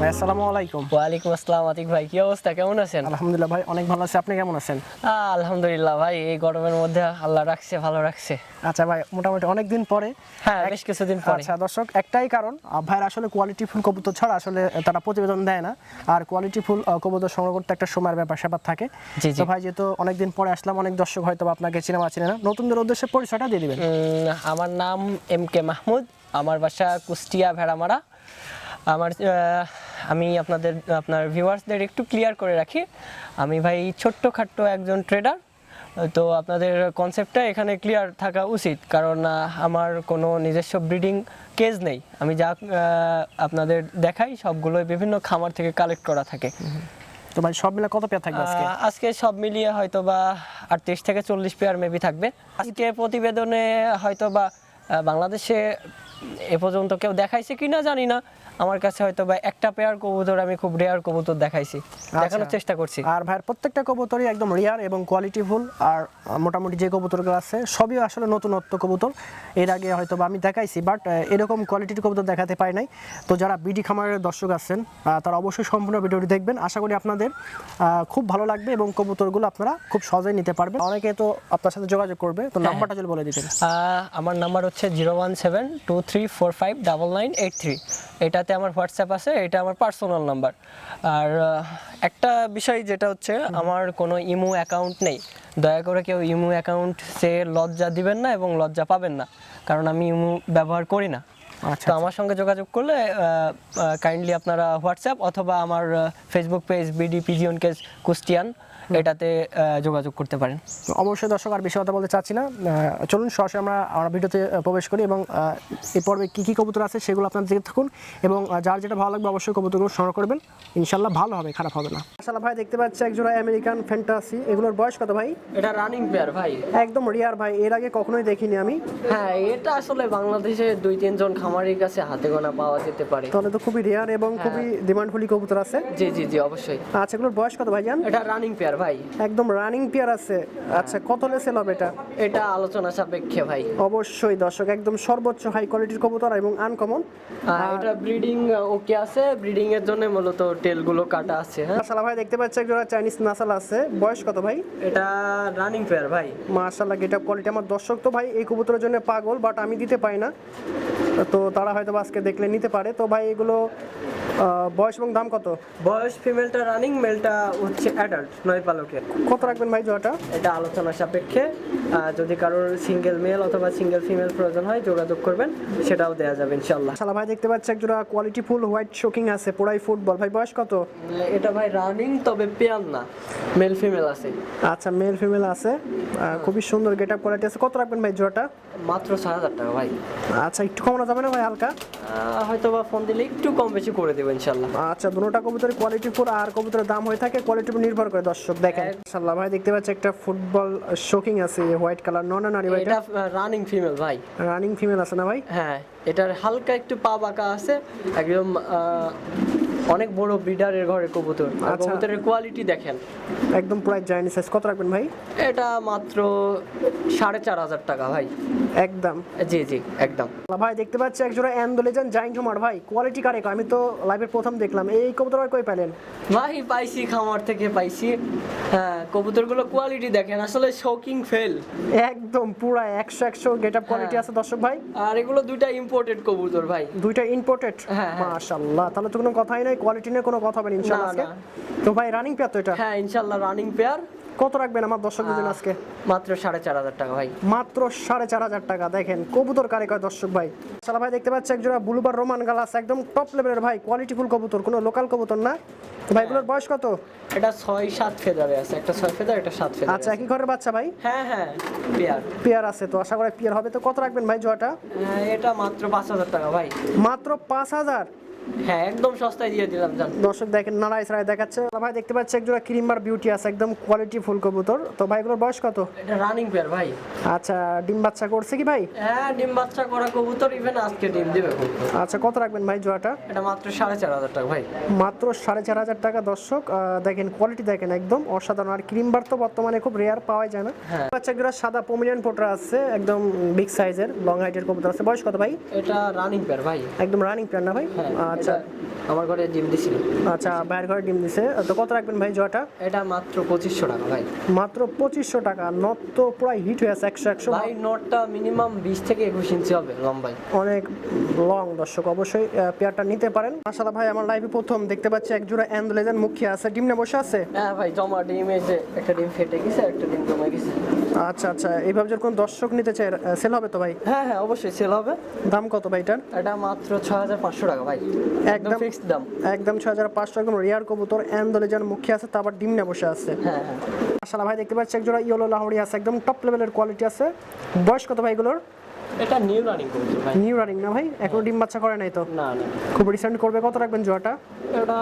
ভাই আসসালামু আলাইকুম। ওয়ালাইকুম আসসালাম আতিক ভাই কি অবস্থা? কেমন আছেন? আলহামদুলিল্লাহ ভাই অনেক ভালো আছি। আপনি কেমন আছেন? আলহামদুলিল্লাহ ভাই এই গরমের মধ্যে আল্লাহ রাখছে ভালো রাখছে। আচ্ছা ভাই মোটামুটি অনেক দিন পরে হ্যাঁ বেশ কিছুদিন পরে। আচ্ছা দর্শক একটাই কারণ ভাইয়ের আসলে কোয়ালিটি ফুল কবুতর ছাড়া আসলে তারা প্রতিবেদন দেয় না। আর কোয়ালিটি ফুল কবুতর সংগ্রহ করতে একটা সময়ের ব্যাপার স্যাপার থাকে। তো ভাই যেহেতু অনেকদিন পরে আসলাম অনেক দর্শক হয়তো আপনাকে চিনেমা চিনে না। নতুনদের উদ্দেশ্যে পরিচয়টা দিয়ে দিবেন। আমার নাম এম কে মাহমুদ আমার বাসা কুষ্টিয়া ভেড়ামারা। আমার আমি আপনাদের আপনার ভিউয়ার্সদের একটু ক্লিয়ার করে রাখি। আমি ভাই ছোট্টখাট্ট একজন ট্রেডার তো আপনাদের কনসেপ্টটা এখানে ক্লিয়ার থাকা উচিত। কারণ আমার কোনো নিজস্ব ব্রিডিং কেজ নেই। আমি যা আপনাদের দেখাই সবগুলোই বিভিন্ন খামার থেকে কালেক্ট করা থাকে। তো ভাই সব মিলে কত পেয়ার থাকবে আজকে? আজকে সব মিলিয়ে হয়তো বা আটত্রিশ থেকে চল্লিশ পেয়ার মেবি থাকবে। আজকে প্রতিবেদনে হয়তো বা বাংলাদেশে এ পর্যন্ত কেউ দেখাইছে কিনা জানি না। আমার কাছে হয়তো বা একটা পেয়ার কবুতর আমি খুব রেয়ার কবুতর দেখাইছি। দেখানোর আচ্ছা। চেষ্টা করছি। আর ভাইয়ের প্রত্যেকটা কবুতরই একদম রেয়ার এবং কোয়ালিটি ফুল আর মোটামুটি যে কবুতরগুলো আছে সবই আসলে নতুনত্ব কবুতর। এর আগে হয়তো বা আমি দেখাইছি বাট এরকম কোয়ালিটির কবুতর দেখাতে পাই নাই। তো যারা বিডি খামারের দর্শক আছেন তারা অবশ্যই সম্পূর্ণ ভিডিওটি দেখবেন। আশা করি আপনাদের আহ, খুব ভালো লাগবে এবং কবুতরগুলো আপনারা খুব সহজেই নিতে পারবেন। অনেকে তো আপনার সাথে যোগাযোগ করবে তো নাম্বারটা যদি বলে দিতেন। আমার নাম্বার হচ্ছে zero one seven two three four five double nine eight three এটাতে আমার হোয়াটসঅ্যাপ আছে এটা আমার পার্সোনাল নাম্বার। আর একটা বিষয় যেটা হচ্ছে আমার কোনো ইমো অ্যাকাউন্ট নেই। দয়া করে কেউ ইমো অ্যাকাউন্ট সে লজ্জা দিবেন না এবং লজ্জা পাবেন না কারণ আমি ইমো ব্যবহার করি না। আচ্ছা তো আমার সঙ্গে যোগাযোগ করলে কাইন্ডলি আপনারা হোয়াটসঅ্যাপ অথবা আমার ফেসবুক পেজ বিডি পিজিওন কেস কুস্টিয়ান এটাতে যোগাযোগ করতে পারেন। অবশ্যই দর্শক আর বেশি কথা বলতে চাচ্ছি না। চলুন সরাসরি আমরা আমরা ভিডিওতে প্রবেশ করি এবং এই পর্বে কী কী কবুতর আছে সেগুলো আপনার দেখে থাকুন এবং যার যেটা ভালো লাগবে অবশ্যই কবুতরগুলো সংগ্রহ করবেন। ইনশাল্লাহ ভালো হবে খারাপ হবে না। মাশাআল্লাহ ভাই দেখতে পাচ্ছি একজোড়া আমেরিকান ফ্যান্টাসি এগুলোর বয়স কত ভাই? এটা রানিং পেয়ার ভাই। একদম রিয়ার ভাই এর আগে কখনোই দেখিনি আমি। হ্যাঁ এটা আসলে বাংলাদেশে দুই তিনজন খামারের কাছে হাতে গোনা পাওয়া যেতে পারে। তাহলে তো খুবই রেয়ার এবং খুবই ডিমান্ডফুলি কবুতর আছে। জি জি জি অবশ্যই। আচ্ছা এগুলোর বয়স কত ভাইজান এটা রানিং পেয়ার ভাই? একদম রানিং পেয়ার আছে। আচ্ছা কত লেসেল হবে এটা? এটা আলোচনা সাপেক্ষে ভাই। অবশ্যই দর্শক একদম সর্বোচ্চ হাই কোয়ালিটির কবুতর এবং আনকমন এটা ব্রিডিং ওকে আছে। ব্রিডিং এর জন্য মূলত টেলগুলো কাটা আছে হ্যাঁ? মাশাআল্লাহ ভাই দেখতে পাচ্ছি একজোড়া চাইনিজ নাসাল আছে। বয়স কত ভাই? এটা রানিং পেয়ার ভাই। মাশাআল্লাহ গেটআপ কোয়ালিটি আমার দর্শক তো ভাই এই কবুতরের জন্য পাগল বাট আমি দিতে পাই না। তো তারা হয়তো আজকে দেখলে নিতে পারে। তো ভাই এগুলো বয়স এবং দাম কত? বয়স ফিমেলটা রানিং মেলটা হচ্ছে অ্যাডাল্ট নয় পালকের। কত রাখবেন ভাই জোড়াটা? এটা আলোচনা সাপেক্ষে যদি কারোর সিঙ্গেল মেল অথবা সিঙ্গেল ফিমেল প্রয়োজন হয় যোগাযোগ করবেন সেটাও দেওয়া যাবে ইনশাল্লাহ মাশাআল্লাহ ভাই দেখতে পাচ্ছি একজোড়া কোয়ালিটি ফুল হোয়াইট শোকিং আছে পুরাই ফুটবল ভাই বয়স কত? এটা ভাই রানিং তবে পেয়ার না মেল ফিমেল আছে। আচ্ছা মেল ফিমেল আছে। খুবই সুন্দর গেটআপ কোয়ালিটি আছে। কত রাখবেন ভাই জোড়াটা? মাত্র ছয় হাজার টাকা ভাই। আচ্ছা একটু কমানো যাবে না ভাই হালকা? হয়তো বা ফোন দিলে একটু কম বেশি করে দেবো ইনশাল্লাহ আচ্ছা দুটোটা কবুতরের কোয়ালিটি ফুল আর কবুতরের দাম হয়ে থাকে কোয়ালিটির উপর নির্ভর করে দর্শক দেখেন। মাশাআল্লাহ ভাই দেখতে পাচ্ছি একটা ফুটবল শোকিং আছে হোয়াইট কালার। নন নারী ভাই এটা রানিং ফিমেল ভাই। রানিং ফিমেল আছে না ভাই? হ্যাঁ এটার হালকা একটু পা বাঁকা আছে একদম অনেক বড় ব্রিডারের ঘরের কবুতর। আর আচ্ছা। কবুতরের কোয়ালিটি দেখেন। একদম প্রায় জাইনি সাইজ কত রাখবেন ভাই? এটা মাত্র সাড়ে চার হাজার টাকা ভাই। একদম। জি জি একদম। ভাই দেখতে পাচ্ছি একজোড়া অ্যান্ডোলেজান জাইন্ট হুমার ভাই। কোয়ালিটি কারে আমি তো লাইভের প্রথম দেখলাম। এই কবুতর ভাই কই পেলেন ভাই পাইছি খামার থেকে পাইছি। হ্যাঁ কবুতরগুলো কোয়ালিটি দেখেন। আসলে শোকিং ফেল একদম পুরা একশো একশো গেট আপ কোয়ালিটি আছে দর্শক ভাই। আর এগুলো দুইটা ইম্পোর্টেড কবুতর ভাই। দুইটা ইম্পোর্টেড হ্যাঁ, হ্যাঁ। মাশাআল্লাহ তাহলে তো কোনো কথাই নাই। কোয়ালিটি নিয়ে কোনো কথা হবে না ইনশাআল্লাহ আজকে। তো ভাই রানিং পেয়ার তো এটা? হ্যাঁ ইনশাল্লাহ রানিং পেয়ার কত রাখবেন আমার দর্শকদের জন্য আজকে? মাত্র সাড়ে চার হাজার টাকা ভাই। মাত্র সাড়ে চার হাজার টাকা দেখেন কবুতর কারে কয় দর্শক ভাই? সালা ভাই দেখতে পাচ্ছি একজোড়া বুলুবার রোমান গালাস একদম টপ লেভেলের ভাই কোয়ালিটি ফুল কবুতর কোনো লোকাল কবুতর না? তো ভাই এগুলোর বয়স কত? এটা ছয় সাত ফেদারে আছে একটা ছয় ফেদার একটা সাত ফেদার আচ্ছা একই ঘরের বাচ্চা ভাই? হ্যাঁ হ্যাঁ পেয়ার। পেয়ার আছে তো আশা করি পেয়ার হবে। তো কত রাখবেন ভাই জোয়াটা হ্যাঁ, এটা মাত্র পাঁচ হাজার টাকা ভাই। মাত্র পাঁচ হাজার? হ্যাঁ একদম সস্তায় দিয়ে দিলাম দর্শক দেখেন নারায় সারায় দেখাচ্ছে। ভাই দেখতে পাচ্ছি একজোড়া ক্রিমার বিউটি আছে একদম কোয়ালিটি ফুল কবুতর। তো ভাই এগুলোর বয়স কত? এটা রানিং পেয়ার ভাই। আচ্ছা ডিম বাচ্চা করছে কি ভাই? হ্যাঁ ডিম বাচ্চা করা কবুতর ইভেন আজকে ডিম দিবে আচ্ছা কত রাখবেন ভাই জোয়াটা এটা মাত্র সাড়ে চার হাজার টাকা ভাই। মাত্র সাড়ে চার হাজার টাকা দর্শক। দেখেন কোয়ালিটি দেখেন একদম অসাধারণ। আর ক্রিমবার তো বর্তমানে খুব রেয়ার পাওয়া যায় না। হ্যাঁ। বাচ্চা গুলো সাদা পমিলিয়ান পোটরা আছে একদম বিগ সাইজের লং হাইটের কবুতর আছে। বয়স কত ভাই? এটা রানিং পেয়ার ভাই। একদম রানিং প্ল্যান না ভাই? হ্যাঁ। আচ্ছা। আমার ঘরে ডিম দিছিল। আচ্ছা বাইরের ঘরে ডিম দিছে। তো কত রাখবেন ভাই জোয়াটা? এটা মাত্র পঁচিশশো টাকা ভাই। মাত্র পঁচিশশো টাকা। নট তো পুরো হিট হয়ে আছে একশো একশো। ভাই নোটটা মিনিমাম বিশ থেকে একুশ ইঞ্চি হবে লম্বাই অনেক লং দর্শক অবশ্যই পেয়ারটা নিতে পারেন। মাসালা ভাই আমার লাইভে প্রথম। দেখতে পাচ্ছি এক জোড়া অ্যান্ডোলেজেন মুখী আছে। ডিম না বসে আছে? হ্যাঁ ভাই জমা ডিমে যে একটা ডিম ফেটে গেছে একটা ডিম জমা গেছে। আচ্ছা আচ্ছা। এইভাবে যখন দর্শক নিতে চায়? সেল হবে তো ভাই? হ্যাঁ হ্যাঁ অবশ্যই সেল হবে। দাম কত ভাই এটার? এটা মাত্র ছয় হাজার পাঁচশো টাকা ভাই। একদম ফিক্সড দাম। একদম ছয় হাজার পাঁচশো একদম রিয়ার কবুতর অ্যান্ডোলেজেন মুখে আছে তারপর ডিম না বসে আছে। হ্যাঁ হ্যাঁ। মাসালা ভাই দেখতে পাচ্ছি একজোড়া ইয়েলো লাহোরি আছে একদম টপ লেভেলের কোয়ালিটি আছে। বয়স কত ভাই এগুলোর? এটা নিউ রানিং করছে ভাই। নিউ রানিং না ভাই? এখনও ডিম বাচ্চা করে নাই তো? না না। খুব রিসেন্ট করবে কত রাখবেন জোয়াটা এটা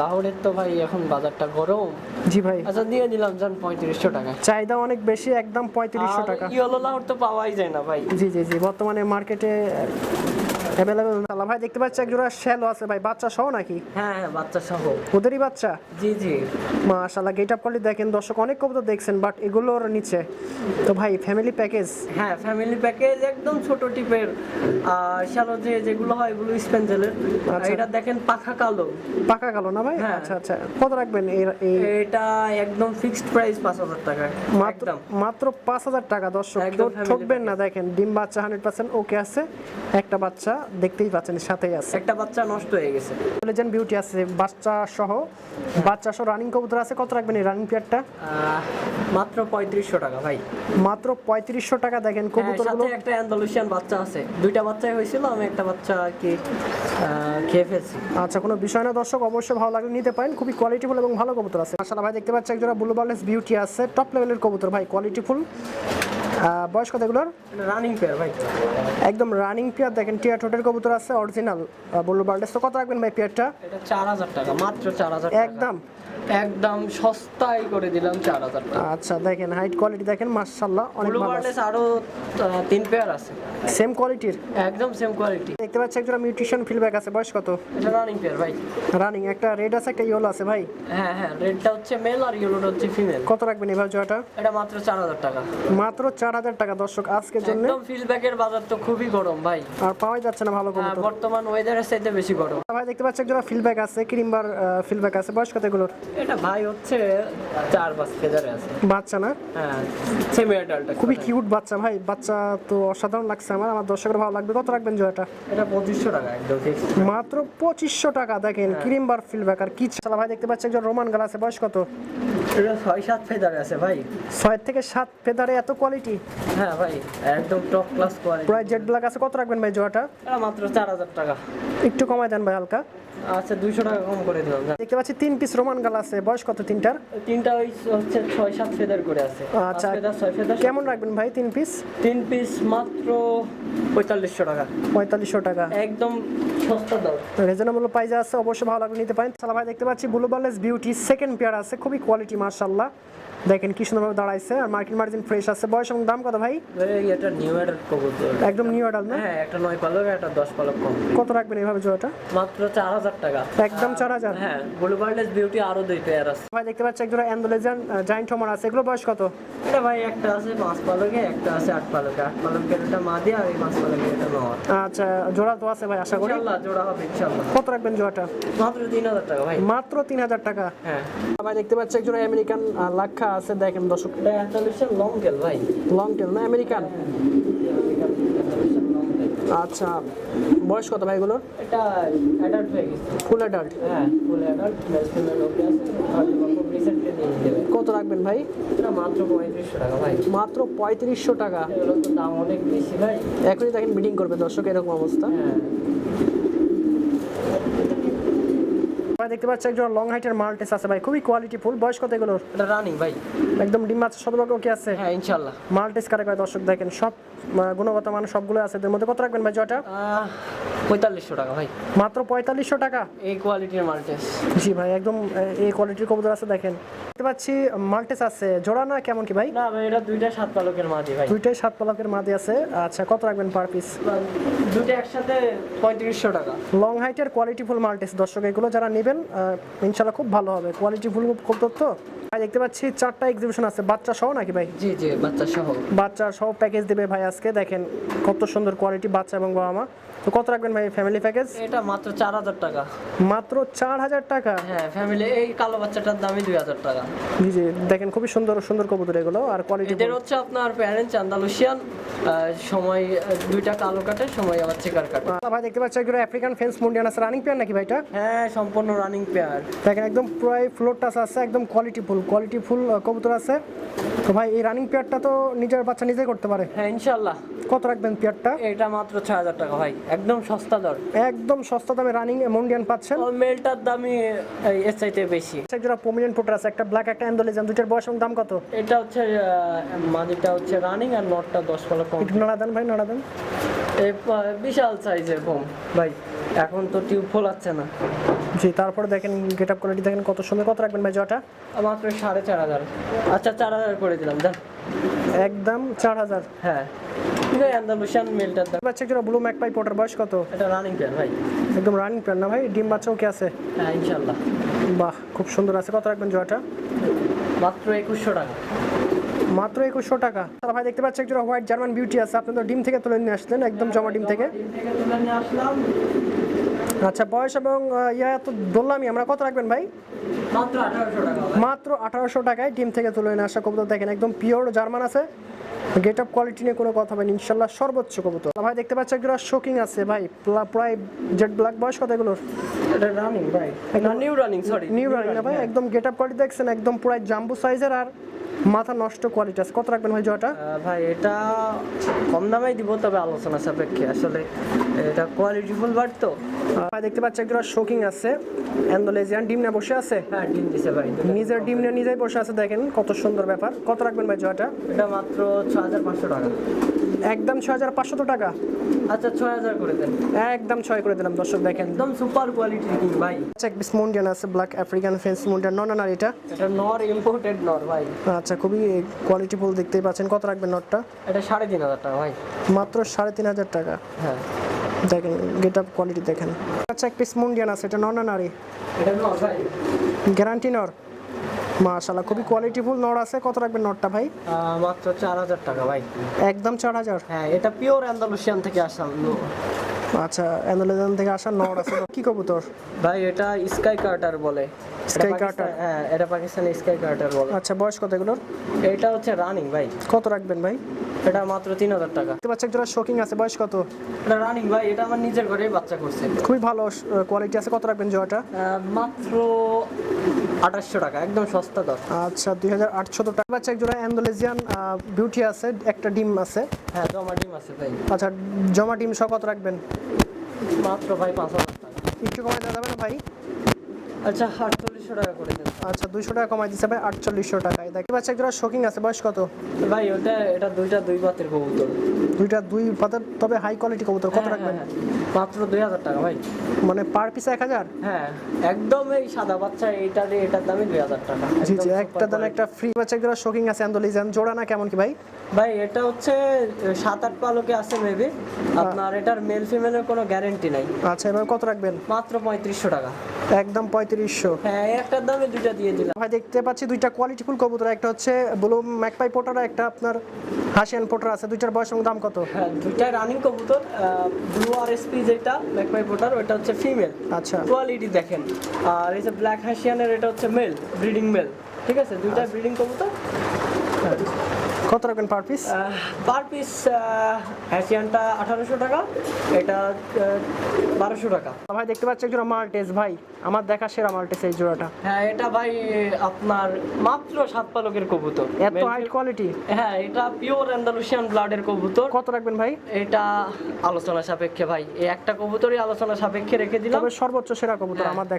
লাহোরের তো ভাই এখন বাজারটা গরম। জি ভাই। আচ্ছা দিয়ে দিলাম যান পঁয়ত্রিশশো টাকা। চাহিদা অনেক বেশি একদম পঁয়ত্রিশশো টাকা। ইয়েলো লাহোর তো পাওয়াই যায় না ভাই। জি জি জি বর্তমানে মার্কেটে অ্যাভেলেবেল আল্লাহ ভাই দেখতে পাচ্ছি একজোড়া শ্যালো আছে ভাই। বাচ্চা সহ নাকি? হ্যাঁ হ্যাঁ বাচ্চা সহ। ওদেরই বাচ্চা? জি জি। মাশাল্লাহ গেট আপ কোয়ালিটি দেখেন দর্শক অনেক কবুতর দেখছেন বাট এগুলোর নিচে। তো ভাই ফ্যামিলি প্যাকেজ হ্যাঁ ফ্যামিলি প্যাকেজ একদম ছোট টিপের আর শ্যালো যে যেগুলো হয় এগুলো স্পেন্সেলের আচ্ছা। এটা দেখেন পাখা কালো। পাকা গেল না ভাই? হ্যাঁ। আচ্ছা আচ্ছা। কত রাখবেন এটা একদম ফিক্সড প্রাইস পাঁচ হাজার টাকা মাত্র মাত্র পাঁচ হাজার টাকা দর্শক। ঠকবেন না দেখেন ডিম বাচ্চা হান্ড্রেড পার্সেন্ট ওকে আছে। একটা বাচ্চা দেখতেই পাচ্ছেন সাথেই আছে। একটা বাচ্চা নষ্ট হয়ে গেছে। লেজেন্ড বিউটি আছে বাচ্চা সহ বাচ্চা সহ রানিং কবুতর আছে কত রাখবেন এই রানিং পেয়ারটা মাত্র পঁয়ত্রিশশো টাকা ভাই। মাত্র পঁয়ত্রিশশো টাকা দেখেন হ্যাঁ, কবুতরগুলো। সাথে একটা অ্যান্ডালুসিয়ান বাচ্চা আছে। দুইটা বাচ্চাই হয়েছিল আমি একটা বাচ্চা আর কি খেয়ে ফেলছি। আচ্ছা কোনো বিষয় না দর্শক অবশ্যই ভালো লাগলে নিতে পারেন। খুবই কোয়ালিটিফুল এবং ভালো কবুতর আছে। মাশাআল্লাহ ভাই দেখতে পাচ্ছি একজোড়া ব্লু বার্লেস বিউটি আছে। টপ লেভেলের কবুতর ভাই কোয়ালিটিফুল বয়স কত এগুলোর? রানিং পেয়ার ভাই। একদম রানিং পেয়ার দেখেন টিয়ার টোটের কবুতর আছে অরিজিনাল বলল বার্লেস তো কত রাখবেন ভাই পেয়ারটা এটা চার হাজার টাকা মাত্র চার হাজার একদম। একদম সস্তায় করে দিলাম চার হাজার টাকা। আচ্ছা দেখেন হাইট কোয়ালিটি দেখেন মাশাআল্লাহ অনেক ভালো বার্লেস আরও তিন পেয়ার আছে। সেম কোয়ালিটির একদম সেম কোয়ালিটি দেখতে পাচ্ছি একজোড়া মিউট্রিশন ফিডব্যাক আছে বয়স কত? এটা রানিং পেয়ার ভাই। রানিং একটা রেড আছে একটা ইয়েলো আছে ভাই? হ্যাঁ হ্যাঁ রেডটা হচ্ছে মেল আর ইয়েলোটা হচ্ছে ফিমেল কত রাখবেন এবার জয়টা এটা মাত্র চার হাজার টাকা। মাত্র চার হাজার টাকা দর্শক আজকের জন্য। একদম ফিল্ডব্যাকের বাজার তো খুবই গরম ভাই। আর পাওয়া যাচ্ছে না ভালো হ্যাঁ, কবুতর বর্তমান ওয়েদারের চাইতে বেশি গরম। ভাই দেখতে পাচ্ছি একজোড়া ফিডব্যাক আছে ক্রিমবার ফিডব্যাক আছে। বয়স কত এগুলোর? এটা ভাই হচ্ছে চার পাঁচ ফেজারে আছে। বাচ্চা না? হ্যাঁ সেমি অ্যাডাল্ট খুবই কিউট বাচ্চা ভাই বাচ্চা তো অসাধারণ লাগছে আমার আমার দর্শকের ভালো লাগবে। কত রাখবেন জয়টা এটা পঁচিশশো টাকা একদম মাত্র পঁচিশশো টাকা দেখেন ক্রিমবার ফিডব্যাক আর কি ছাড়া ভাই দেখতে পাচ্ছি একজন রোমান গাল আছে বয়স কত? এটা ছয় সাত ফেজারে আছে ভাই। ছয় থেকে সাত ফেদারে এত কোয়ালিটি হ্যাঁ ভাই একদম টপ ক্লাস কোয়ালিটি প্রায় জেড ব্ল্যাক আছে কত রাখবেন ভাই জয়টা মাত্র চার হাজার টাকা। একটু কমায় দেন ভাই হালকা। আচ্ছা দুইশো টাকা কম করে দিলাম। দেখতে পাচ্ছি তিন পিস রোমান গাল আছে বয়স কত তিনটার? তিনটা ওই হচ্ছে ছয় সাত ফেদার করে আছে। আচ্ছা। ছয় ফেদার। কেমন রাখবেন ভাই তিন পিস তিন পিস মাত্র পঁয়তাল্লিশশো টাকা। পঁয়তাল্লিশশো টাকা। একদম সস্তা দাও রিজনেবল প্রাইসে আছে অবশ্যই ভালো লাগলে নিতে পারেন। সালা ভাই দেখতে পাচ্ছি blue barless beauty second pair আছে খুবই কোয়ালিটি মার্শাল্লাহ দেখেন কি সুন্দরভাবে দাঁড়াইছে। আর মার্কিন মার্জিন ফ্রেশ আছে। বয়স এবং দাম কত ভাই? এটা নিউ কবুতর। একদম নিউ অ্যাডাল না? হ্যাঁ একটা নয় পালক একটা দশ পালক কম কত রাখবেন এইভাবে জোয়াটা মাত্র চার হাজার টাকা। একদম চার হাজার? হ্যাঁ ব্লু বিউটি আরও দুই পেয়ার আছে। ভাই দেখতে পাচ্ছি একজোড়া জাইন্ট হোমার আছে। এগুলো বয়স কত? এটা ভাই একটা আছে পাঁচ পালকে একটা আছে আট পালকে। আট পালকের এটা মা দিয়ে আর এই পাঁচ পালকের এটা আচ্ছা জোড়া তো আছে ভাই আশা করি। ইনশাল্লাহ জোড়া হবে ইনশাল্লাহ কত রাখবেন জোড়াটা? মাত্র তিন হাজার টাকা ভাই। মাত্র তিন হাজার টাকা। হ্যাঁ। ভাই দেখতে পাচ্ছি একজোড়া আমেরিকান লাক্ষা আছে দেখেন দর্শক। লং গেল ভাই। লং টেল না আমেরিকান? আচ্ছা বয়স কত ভাই এগুলোর? এটা অ্যাডাল্ট হয়ে গেছে। ফুল অ্যাডাল্ট হ্যাঁ ফুল অ্যাডাল্ট ওকে আছে। কত রাখবেন ভাই? এটা মাত্র পঁয়ত্রিশশো টাকা ভাই। মাত্র পঁয়ত্রিশশো টাকা। এগুলো তো দাম অনেক বেশি ভাই। এখনই দেখেন বিডিং করবে দর্শক এরকম অবস্থা। হ্যাঁ। ভাই দেখতে পাচ্ছি একজন লং হাইটের মাল্টেস আছে ভাই খুবই কোয়ালিটি ফুল বয়স কত এগুলোর? এটা রানিং ভাই। একদম ডিম সব শতভাগ ওকে আছে? হ্যাঁ ইনশাল্লাহ মাল্টেস কারে করে দর্শক দেখেন সব গুণগত মান সবগুলো আছে। এদের মধ্যে কত রাখবেন ভাই জয়টা? আহ, পঁয়তাল্লিশশো টাকা ভাই। মাত্র পঁয়তাল্লিশশো টাকা? এই কোয়ালিটির মাল্টেস। জি ভাই একদম এই কোয়ালিটির কবুতর আছে দেখেন। দেখতে পাচ্ছি মাল্টেস আছে। জোড়া না কেমন কি ভাই? না ভাই এটা দুইটা সাত পালকের মাঝি ভাই। দুইটাই সাত পালকের মাদি আছে। আচ্ছা কত রাখবেন পার পিস দুটো একসাথে পঁয়ত্রিশশো টাকা। লং হাইটের কোয়ালিটি ফুল মাল্টেস। দর্শক এগুলো যারা নেবেন ইনশাল্লাহ খুব ভালো হবে। কোয়ালিটি ফুল কবুতর তো? ভাই দেখতে পাচ্ছি চারটা এক্সিবিশন আছে। বাচ্চা সহ নাকি ভাই? জি জি বাচ্চা সহ। বাচ্চা সহ প্যাকেজ দেবে ভাই আজকে। দেখেন কত সুন্দর কোয়ালিটি বাচ্চা এবং বাবা মা তো কত রাখবেন ভাই ফ্যামিলি প্যাকেজ এটা মাত্র চার হাজার টাকা। মাত্র চার হাজার টাকা? হ্যাঁ ফ্যামিলি এই কালো বাচ্চাটার দামই দুই হাজার টাকা। জি জি দেখেন খুবই সুন্দর সুন্দর কবুতর এগুলো আর কোয়ালিটি এদের হচ্ছে আপনার প্যারেন্টস আন্দালুসিয়ান সময় দুইটা কালো কাটে সময় আবার চেকার কাটে। ভাই দেখতে পাচ্ছি এগুলো আফ্রিকান ফেন্স মুন্ডিয়ান আছে। রানিং পেয়ার নাকি ভাইটা হ্যাঁ সম্পূর্ণ রানিং পেয়ার দেখেন একদম প্রায় ফ্লোর টাচ আছে একদম কোয়ালিটি ফুল কোয়ালিটি ফুল কবুতর আছে। তো ভাই এই রানিং পেয়ারটা তো নিজের বাচ্চা নিজে করতে পারে। হ্যাঁ ইনশাল্লাহ। কত রাখবেন পেয়ারটা? এটা মাত্র ছয় হাজার টাকা ভাই। একদম সস্তা দর। একদম সস্তা দামে রানিং মুন্ডিয়ান পাচ্ছেন? ও মেলটার দামই এই, এর চাইতে বেশি। এক জোড়া পমিনেন্ট পোটার আছে একটা ব্ল্যাক একটা অ্যান্ডোলিজাম দুইটার বয়স এবং দাম কত? এটা হচ্ছে মাদিটা হচ্ছে রানিং আর নটটা দশ পালা কম। নাড়া দেন ভাই নাড়া দেন। বিশাল সাইজের বোম ভাই এখন তো টিউব ফোলাচ্ছে না। জি তারপরে দেখেন গেট আপ কোয়ালিটি দেখেন কত সময় কত রাখবেন ভাই জটা? মাত্র সাড়ে চার হাজার। আচ্ছা চার হাজার করে দিলাম জান একদম চার হাজার। হ্যাঁ। ঠিক আছে মেলটার দাম বাচ্চা জোড়া ব্লু ম্যাক পাই পোটার বয়স কত? এটা রানিং ভাই। একদম রানিং প্ল্যান না ভাই? ডিম বাচ্চাও কি আছে? হ্যাঁ বাহ খুব সুন্দর আছে। কত রাখবেন মাত্র একুশশো টাকা। মাত্র একুশশো টাকা। তারা ভাই দেখতে পাচ্ছি একজোড়া হোয়াইট জার্মান বিউটি আছে। আপনি তো ডিম থেকে তুলে নিয়ে আসলেন একদম জমা ডিম থেকে। আচ্ছা বয়স এবং ইয়া তো বললামই আমরা কত রাখবেন ভাই? মাত্র আঠারোশো ভাই। মাত্র আঠারোশো টাকায় ডিম থেকে তুলে নিয়ে আসা কবুতর দেখেন একদম পিওর জার্মান আছে। গেট আপ কোয়ালিটি নিয়ে কোনো কথা হয়নি ইনশাল্লাহ সর্বোচ্চ কবুতর। ভাই দেখতে পাচ্ছ একগুলো শোকিং আছে ভাই প্রায় জেড ব্ল্যাক বয়স কত এগুলোর? রানিং ভাই। New running sorry new running না ভাই একদম গেট আপ কোয়ালিটি দেখছেন একদম পুরো জাম্বু সাইজের আর মাথা নষ্ট কোয়ালিটি আছে। কত রাখবেন ভাই জয়টা? ভাই এটা কম দামেই দিব তবে আলোচনা সাপেক্ষে। আসলে এটা কোয়ালিটি ফুল বাট তো। ভাই দেখতে পাচ্ছি একজোড়া শোকিং আছে। অ্যান্ডোলেজিয়ান ডিম না বসে আছে? হ্যাঁ ডিম দিছে ভাই। নিজের ডিম নিয়ে নিজেই বসে আছে দেখেন কত সুন্দর ব্যাপার। কত রাখবেন ভাই জয়টা? এটা মাত্র ছ হাজার পাঁচশো টাকা। একদম ছয় হাজার পাঁচশো টাকা। আচ্ছা ছয় হাজার করে দেন। একদম ছয় করে দিলাম দর্শক দেখেন। একদম সুপার কোয়ালিটির কিং ভাই। আচ্ছা এক পিস মুন্ডিয়ান আছে ব্ল্যাক আফ্রিকান ফেন্স মুন্ডিয়ান নন আর এটা? এটা নর ইম্পোর্টেড নর ভাই। আচ্ছা খুবই কোয়ালিটি ফুল দেখতেই পাচ্ছেন। কত রাখবেন নটটা এটা সাড়ে তিন হাজার টাকা ভাই। মাত্র সাড়ে তিন হাজার টাকা। হ্যাঁ। দেখেন গেট আপ কোয়ালিটি দেখেন। আচ্ছা এক পিস মুন্ডিয়ান আছে এটা নন নারী? এটা নর ভাই। গ্যারান্টি নর? মাশাল্লাহ খুবই কোয়ালিটি ফুল নর আছে। কত রাখবেন নটটা ভাই? মাত্র চার হাজার টাকা ভাই। একদম চার হাজার? হ্যাঁ এটা পিওর অ্যান্ডালুসিয়ান থেকে আসা নো- আচ্ছা অ্যান্ডোলেজান থেকে আসা নর আছে। কি কবুতর? ভাই এটা স্কাই কার্টার বলে। Sky Carter? হ্যাঁ এটা পাকিস্তানি স্কাই কার্টার বলে। আচ্ছা বয়স কত এগুলোর? এটা হচ্ছে রানিং ভাই। কত রাখবেন ভাই? এটা মাত্র তিন হাজার টাকা। দেখতে পাচ্ছি একজোড়া শোকিং আছে। বয়স কত? এটা রানিং ভাই এটা আমার নিজের ঘরেই বাচ্চা করছে। খুবই ভালো কোয়ালিটি আছে। কত রাখবেন জয়টা মাত্র আঠাশশো টাকা একদম সস্তা দর। আচ্ছা দুই হাজার আটশো টাকা। বাচ্চা একজোড়া অ্যান্ডোলেজিয়ান বিউটি আছে একটা ডিম আছে। হ্যাঁ জমা ডিম আছে ভাই। আচ্ছা জমা ডিম কত রাখবেন? মাত্র ভাই পাঁচ হাজার টাকা। একটু কমাই দেওয়া যাবে না ভাই? আচ্ছা টাকা করে আচ্ছা টাকা কমাই দিচ্ছে ভাই আটচল্লিশশো টাকায়। দেখতে পাচ্ছি একজোড়া শোকিং আছে বয়স কত? ভাই ওটা এটা দুইটা দুই পাতের কবুতর। দুইটা দুই পাতার তবে হাই কোয়ালিটি কবুতর কত হ্যাঁ, রাখবেন? হ্যাঁ, হ্যাঁ। মাত্র দুই হাজার টাকা ভাই। মানে পার পিস এক হাজার? হ্যাঁ একদম এই সাদা বাচ্চা এটার দামই দুই হাজার টাকা। জি জি একটা দাম একটা ফ্রি বাচ্চা একজোড়া শোকিং আছে অ্যান্ডোলেজিয়ান জোড়া না কেমন কি ভাই? ভাই এটা হচ্ছে সাত আট পালকে আছে মেবি আপনার এটার মেল ফিমেলের কোনো গ্যারেন্টি নাই। আচ্ছা এবার কত রাখবেন? মাত্র পঁয়ত্রিশশো টাকা। একদম পঁয়ত্রিশশো। হ্যাঁ একটার দামে দুইটা দিয়ে দিলাম। ভাই দেখতে পাচ্ছি দুইটা কোয়ালিটিফুল কবুতর একটা হচ্ছে ব্লু ম্যাকপাই পোটার একটা আপনার হাসিয়ান পোটার আছে। দুইটার বয়স এবং দাম কত? হ্যাঁ দুইটাই রানিং কবুতর ব্লু আর এসপি যেটা ম্যাকপাই পোটার ওটা হচ্ছে ফিমেল আচ্ছা। কোয়ালিটি দেখেন। আর এই যে ব্ল্যাক হাসিয়ানের এটা হচ্ছে মেল ব্রিডিং মেল ঠিক আছে? দুইটা ব্রিডিং কবুতর। কত রাখবেন পার পিস পার পিস হ্যাসিয়ানটা আঠারোশো টাকা এটা বারোশো টাকা। ভাই দেখতে পাচ্ছি একজন মাল্টেস ভাই। আমার দেখা সেরা মাল্টেস এই জোড়াটা। হ্যাঁ এটা ভাই আপনার মাত্র সাত পালকের কবুতর। এত হাই কোয়ালিটি হ্যাঁ এটা পিওর অ্যান্ডালুসিয়ান ব্লাডের কবুতর। কত রাখবেন ভাই? এটা আলোচনা সাপেক্ষে ভাই। এই একটা কবুতরই আলোচনা সাপেক্ষে রেখে দিলাম। তবে সর্বোচ্চ সেরা কবুতর হ্যাঁ। আমার দেখা